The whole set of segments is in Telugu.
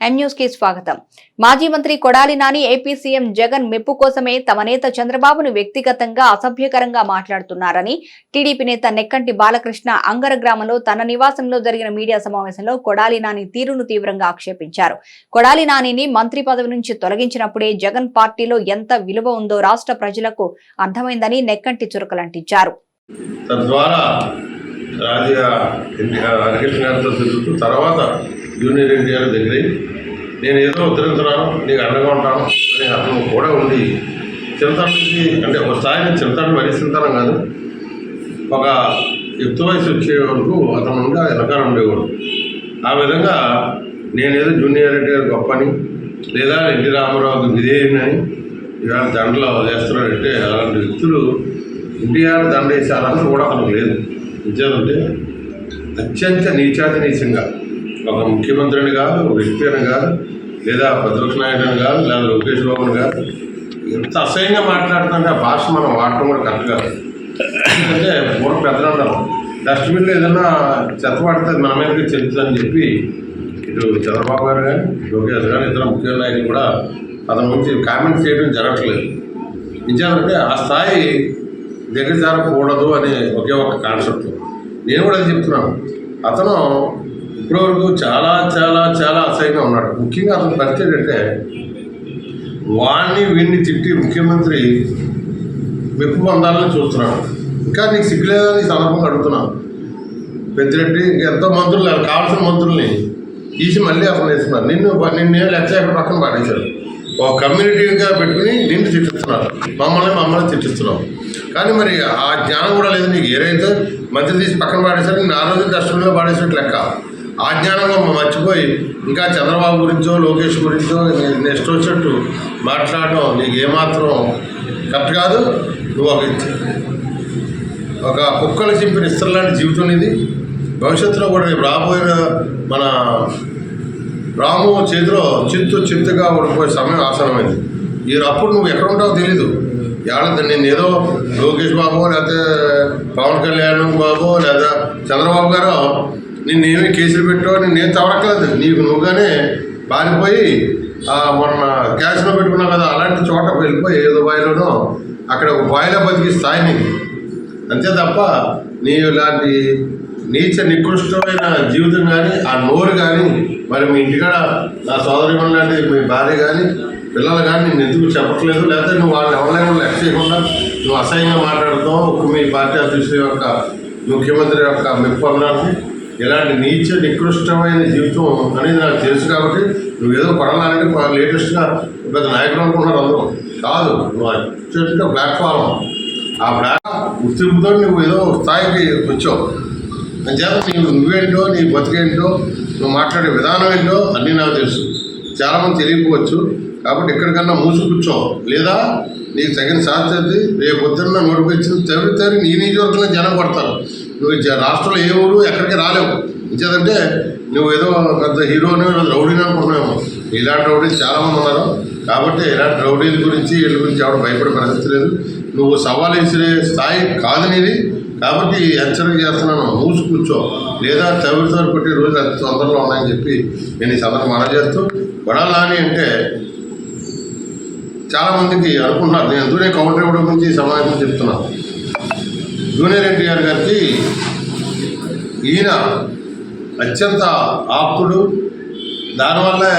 కి స్వాగతం. మాజీ మంత్రి కొడాలి నాని ఏపీ సీఎం జగన్ మెప్పు కోసమే తమ నేత చంద్రబాబును వ్యక్తిగతంగా అసభ్యకరంగా మాట్లాడుతున్నారని టీడీపీ నేత నెక్కంటి బాలకృష్ణ అంగర గ్రామంలో తన నివాసంలో జరిగిన మీడియా సమావేశంలో కొడాలి నాని తీరును తీవ్రంగా ఆక్షేపించారు. కొడాలి నానిని మంత్రి పదవి నుంచి తొలగించినప్పుడే జగన్ పార్టీలో ఎంత విలువ ఉందో రాష్ట్ర ప్రజలకు అర్థమైందని నెక్కంటి చురకలంటించారు. తద్వారా రాజా ఎన్టీఆర్ గారితో తిరుగుతూ తర్వాత జూనియర్ ఎన్టీఆర్ దగ్గరే. నేను ఏదో ఉత్తరించున్నాను నీకు అండగా ఉంటాను అని అతను కూడా ఉండి చింతన నుంచి అంటే ఒక స్థాయిని నుంచి చింతన మరీ చింతనం కాదు ఒక యుక్త వయసు వచ్చే వరకు అతను నుండి వెనకాల ఉండేవాడు. ఆ విధంగా నేనేదో జూనియర్ ఎన్టీఆర్ గొప్పని లేదా ఎన్టీ రామారావుకి విధేయనని ఇవాళ దండలో వేస్తున్నాడంటే అలాంటి వ్యక్తులు ఎన్టీఆర్ దండ వేసారని కూడా అతనికి లేదు. నిజాలంటే అత్యంత నీచాతి నీచంగా ఒక ముఖ్యమంత్రిని కాదు ఒక వ్యక్తి అని కాదు లేదా ప్రతిపక్ష నాయకుడు కాదు లేదా లోకేష్ బాబుని కాదు ఎంత అసహ్యంగా మాట్లాడుతుంటే ఆ భాష మనం వాడటం కూడా కరెక్ట్ కాదు. ఎందుకంటే పూర్వ పెద్దలు డస్ట్బిన్లో ఏదైనా చెత్త పడుతుంది మన మీదకి చెందుతుందని చెప్పి ఇటు చంద్రబాబు గారు కానీ లోకేష్ కానీ ఇతర ముఖ్య నాయకులు కూడా అతని గురించి కామెంట్ చేయడం జరగట్లేదు. నిజాలంటే ఆ స్థాయి దగ్గర జరగకూడదు అనే ఒకే ఒక కాన్సెప్ట్ నేను కూడా అది చెప్తున్నాను. అతను ఇప్పటివరకు చాలా చాలా చాలా అసహ్యంగా ఉన్నాడు. ముఖ్యంగా అతను పరిస్థితి అంటే వాణ్ణి వీడిని తిట్టి ముఖ్యమంత్రి మెప్పు పొందాలని చూస్తున్నాడు. ఇంకా నీకు సిగ్గులేదని సందర్భంగా అడుగుతున్నాను. పెద్దిరెడ్డి ఎంతో మంత్రులు కావాల్సిన మంత్రుల్ని తీసి మళ్ళీ అతను వేస్తున్నారు. నిన్ను నిన్నే లెక్క ఎక్కడ పక్కన పాడేశారు ఒక కమ్యూనిటీగా పెట్టుకుని నిన్ను తిట్టిస్తున్నారు. మమ్మల్ని మమ్మల్ని తిట్టిస్తున్నాం కానీ మరి ఆ జ్ఞానం కూడా లేదు నీకు. ఏదైతే మంత్రి తీసి పక్కన పాడేశారు నాలుగు ఆ కష్టంలో పాడేసినట్టు లెక్క. ఆ జ్ఞానంలో మర్చిపోయి ఇంకా చంద్రబాబు గురించో లోకేష్ గురించో నెక్స్ట్ వచ్చినట్టు మాట్లాడడం నీకు ఏమాత్రం కరెక్ట్ కాదు. నువ్వు ఒక ఒక కుక్కలు చింపిన ఇస్త్రలాంటి జీవితం ఇది భవిష్యత్తులో కూడా రేపు రాబోయే మన రాము చేతిలో చింతు చింతగా ఓడిపోయే సమయం ఆసనమైంది. ఈ అప్పుడు నువ్వు ఎక్కడ ఉంటావో తెలీదు. ఏడాది నేను ఏదో లోకేష్ బాబు లేకపోతే పవన్ కళ్యాణ్ బాబు లేదా చంద్రబాబు గారు నిన్నేమి కేసులు పెట్టో నిన్నేం తవరక్కలేదు నీకు నువ్వుగానే పారిపోయి మొన్న క్యాష్లో పెట్టుకున్నావు కదా అలాంటి చోట వెళ్ళిపోయి ఏ దుబాయ్లోనో అక్కడ ఒక బాయిలో బతికి స్థాయి అంతే తప్ప నీ ఇలాంటి నీచ నికృష్టమైన జీవితం కానీ ఆ నోరు కానీ మరి మీ ఇంటికాడ నా సోదరి లాంటి మీ భార్య కానీ పిల్లలు కానీ నేను ఎందుకు చెప్పట్లేదు? లేకపోతే నువ్వు వాళ్ళని ఎవరైనా లెక్క చేయకుండా నువ్వు అసహ్యంగా మాట్లాడుతావు మీ పార్టీ అధ్యక్షుడి యొక్క ముఖ్యమంత్రి యొక్క మెప్పు అనడానికి ఇలాంటి నీచ నికృష్టమైన జీవితం అనేది నాకు తెలుసు కాబట్టి నువ్వు ఏదో పడాలంటే లేటెస్ట్గా పెద్ద నాయకుడు అనుకుంటున్నారు అందరూ. కాదు నువ్వు అత్యంత ప్లాట్ఫామ్ ఆ ప్లాట్ గుర్తింపుతో నువ్వు ఏదో స్థాయికి వచ్చావు. అంచేత నీవు నువ్వేంటో నీ బతికేంటో నువ్వు మాట్లాడే విధానం ఏంటో అన్నీ నాకు తెలుసు. చాలామంది తెలియకపోవచ్చు. కాబట్టి ఎక్కడికన్నా మూసి కూర్చో. లేదా నీకు తగిన సాధ్యత రేపు పొద్దున్న నోటిఫికేషన్ చదివితే నీ నియోజకవర్గంలో జనం పడతారు నువ్వు జ- రాష్ట్రంలో ఏ ఊరు ఎక్కడికి రాలేవు. ఇంచేదంటే నువ్వు ఏదో పెద్ద హీరోని రౌడీని అనుకుంటున్నావు ఇలాంటి రౌడీలు చాలామంది ఉన్నారు. కాబట్టి ఇలాంటి రౌడీల గురించి వీళ్ళ గురించి ఎవరు భయపడే పరిస్థితి లేదు. నువ్వు సవాల్ వేసే స్థాయి కాదు నీది. కాబట్టి హెచ్చరిక చేస్తున్నాను. మూసి కూర్చో. లేదా తవిరితో పెట్టి రోజులు అతి తొందరలో ఉన్నాయని చెప్పి నేను ఈ సందర్భం మనం చేస్తూ వడాలని అంటే చాలామందికి అనుకుంటున్నారు నేను జూనియర్ కౌంటర్ ఇవ్వడం గురించి సమావేశం చెప్తున్నాను జూనియర్ ఎన్టీఆర్ గారికి ఈయన అత్యంత ఆప్తుడు. దానివల్లే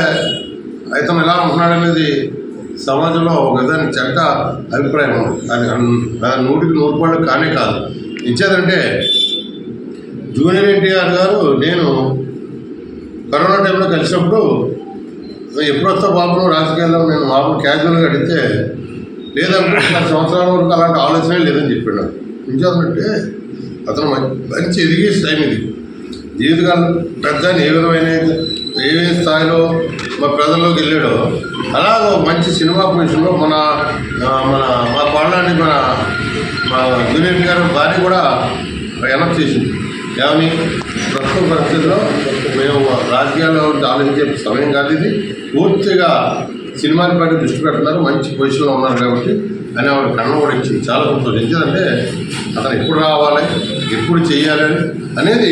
అయితే ఎలా ఉంటున్నాడనేది సమాజంలో ఒక విధంగా చెడ్డ అభిప్రాయం. అది నూటికి నూరు పాళ్ళు కానే కాదు. ఇచ్చేదంటే జూనియర్ ఎన్టీఆర్ గారు నేను కరోనా టైంలో కలిసినప్పుడు ఎప్పుడొస్తా బాబు రాజకీయాల్లో నేను మామూలు క్యాజువల్గా అడిగితే లేదంటే పది సంవత్సరాల వరకు అలాంటి ఆలోచనే లేదని చెప్పాడు. ఇంకేమంటే అతను మంచి ఎదిగే టైం ఇది. జీవితకాలం పెద్ద ఏ విధమైన ఏ స్థాయిలో మా ప్రజల్లోకి వెళ్ళాడో అలా మంచి సినిమా పొజిషన్లో మన మన మా పాడలాంటి మన మా జూనియర్ గారు భార్య కూడా వెనక్కి చేసింది ఏమని? ప్రస్తుత పరిస్థితుల్లో మేము రాజకీయాల్లో ఆలోచించే సమయం కాదు ఇది. పూర్తిగా సినిమాల పైన దృష్టి పెడుతున్నారు మంచి పొజిషన్లో ఉన్నారు కాబట్టి అని ఆవిడ కన్ను కూడా ఇచ్చి చాలా సంతోషం. అంటే అతను ఎప్పుడు రావాలి ఎప్పుడు చేయాలని అనేది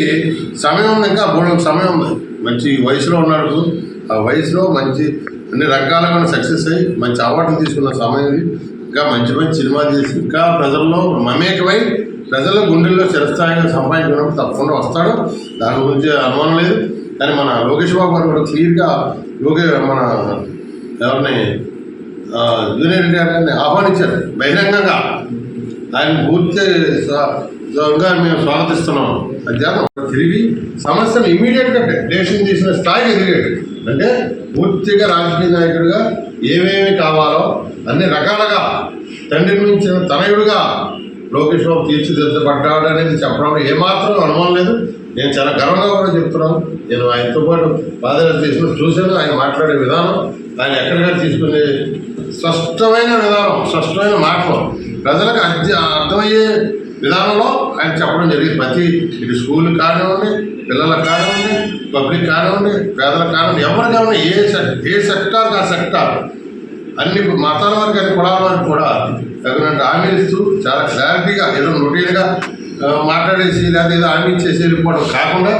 సమయం ఉంది ఇంకా. మూడు సమయం ఉంది. మంచి వయసులో ఉన్నాడు ఆ వయసులో మంచి అన్ని రకాలుగా సక్సెస్ అయ్యి మంచి అవార్డులు తీసుకున్న సమయం ఇది. ఇంకా మంచి మంచి సినిమా చేసి ఇంకా ప్రజల్లో మమేకమై ప్రజల గుండెల్లో చిరస్థాయిగా సంపాదించినప్పుడు తప్పకుండా వస్తాడు. దాని గురించి అనుమానం లేదు. కానీ మన లోకేష్ బాబు గారు కూడా క్లియర్గా లోకే మన ఎవరిని జూనియర్ ఎన్టీఆర్ గారిని ఆహ్వానించారు. బహిరంగంగా. ఆయన పూర్తి మేము స్వాగతిస్తున్నాం అధ్యాపం. తిరిగి సమస్యను ఇమీడియట్గా డెసిషన్ తీసిన స్థాయికి ఎదిగాడు. అంటే పూర్తిగా రాజకీయ నాయకుడిగా ఏమేమి కావాలో అన్ని రకాలుగా తండ్రి నుంచి తనయుడుగా లోకేష్ బాబు తీర్చిదిద్దబడ్డాడు అనేది చెప్పడంలో ఏమాత్రం అనుమానం లేదు. నేను చాలా గర్వంగా కూడా చెప్తున్నాను. నేను ఆయనతో పాటు పాదయాత్ర చేసిన చూశాను. ఆయన మాట్లాడే విధానం ఆయన ఎక్కడికైనా తీసుకునే స్పష్టమైన విధానం స్పష్టమైన మాటలు ప్రజలకు అర్థ అర్థమయ్యే విధానంలో ఆయన చెప్పడం జరిగింది. ప్రతి ఇటు స్కూల్ కానివ్వండి పిల్లలకు కానివ్వండి పబ్లిక్ కానివ్వండి పేదలకు కానివ్వండి ఎవరికైనా ఏ సెక్ ఏ సెక్టార్ ఆ సెక్టార్ అన్ని మతాల వారికి అన్ని కులాల వారికి కూడా తగినట్టు హామీలు ఇస్తూ చాలా క్లారిటీగా ఏదో రొటీన్గా మాట్లాడేసి లేదా ఏదో హామీ ఇచ్చేసి వెళ్ళిపోవడం కాకుండా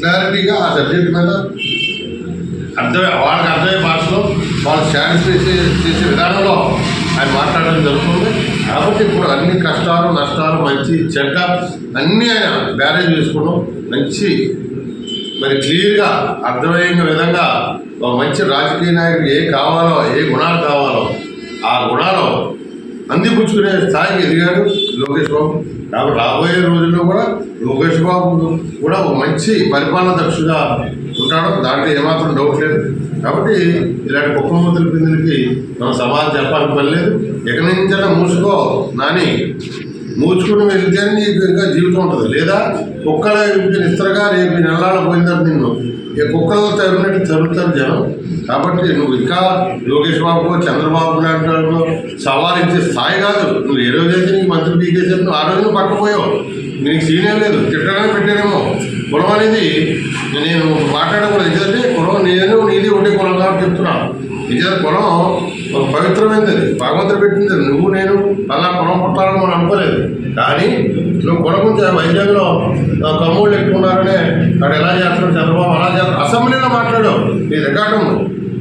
క్లారిటీగా ఆ సబ్జెక్ట్ మీద అర్థమే వాళ్ళకి అర్థమయ్యే భాషలో వాళ్ళు సాటిస్ఫై చేసే విధానంలో ఆయన మాట్లాడడం జరుగుతుంది. కాబట్టి ఇప్పుడు అన్ని కష్టాలు నష్టాలు మంచి చెడ్డ అన్నీ ఆయన బ్యారేజ్ చేసుకోవడం మంచి మరి క్లియర్గా అర్థమయ్యే విధంగా ఒక మంచి రాజకీయ నాయకుడు ఏ కావాలో ఏ గుణాలు కావాలో ఆ గుణాలు అందిపుచ్చుకునే స్థాయికి ఎదిగాడు లోకేష్ బాబు. కాబట్టి రాబోయే రోజుల్లో కూడా లోకేష్ బాబు కూడా ఒక మంచి పరిపాలన దక్షుగా ఉంటాడు దాంట్లో ఏమాత్రం డౌట్ లేదు. కాబట్టి ఇలాంటి కుక్కమంతుల పిందులకి మనం సమాధానం చెప్పాలని పని లేదు. ఎక్కడి నుంచైనా మూసుకో నాని. మూచుకుని వెళ్తే నీకు ఇంకా జీవితం ఉంటుంది. లేదా కుక్కల నిస్త్రగా రేపు నెలల పోయిన తర్వాత నిన్ను. ఇక కుక్కలు తరిగినట్టు తరుగుతారు జనం. కాబట్టి నువ్వు ఇంకా లోకేష్ బాబు చంద్రబాబు లాంటి గారితో సవాలించే స్థాయి కాదు. నువ్వు ఏ రోజైతే నీకు మంత్రి పీకేసారు నువ్వు ఆ రోజు నువ్వు పక్కపోయావు నీకు సీనియర్ లేదు. తిట్టడానికి పెట్టానేమో కులం అనేది నేను మాట్లాడకూడదు ఎందుకంటే కులం నేను నీది ఒకటే కులం కాబట్టి చెప్తున్నాను నిజానికి కులం ఒక పవిత్రమైనది అది. భగవంతుడు పెట్టింది నువ్వు నేను అలా పొలం పుట్టాలని మనం అనుకోలేదు. కానీ నువ్వు కులం వైద్యంలో వైజాగ్లో ఆ, కమ్మోళ్ళు ఎక్కువ ఉన్నారనే ఎలా చేస్తున్నాడు చంద్రబాబు? అలా చేస్తాడు అసెంబ్లీలో మాట్లాడావు. నీ రికార్డు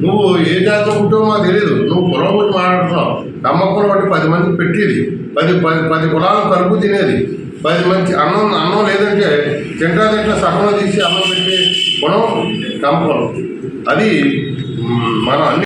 నువ్వు ఏ జాతిలో పుట్టావో మాకు తెలియదు నువ్వు కులం గురించి మాట్లాడుతున్నావు. నమ్మకం బట్టి పది మందికి పెట్టేది. పది పది పది కులాలు కలుపు తినేది. పది మంచి అన్నం అన్నం లేదంటే తింటా తింటా సహనం తీసి అన్నం పెట్టి గుణం నమ్మకం అది మనం అన్ని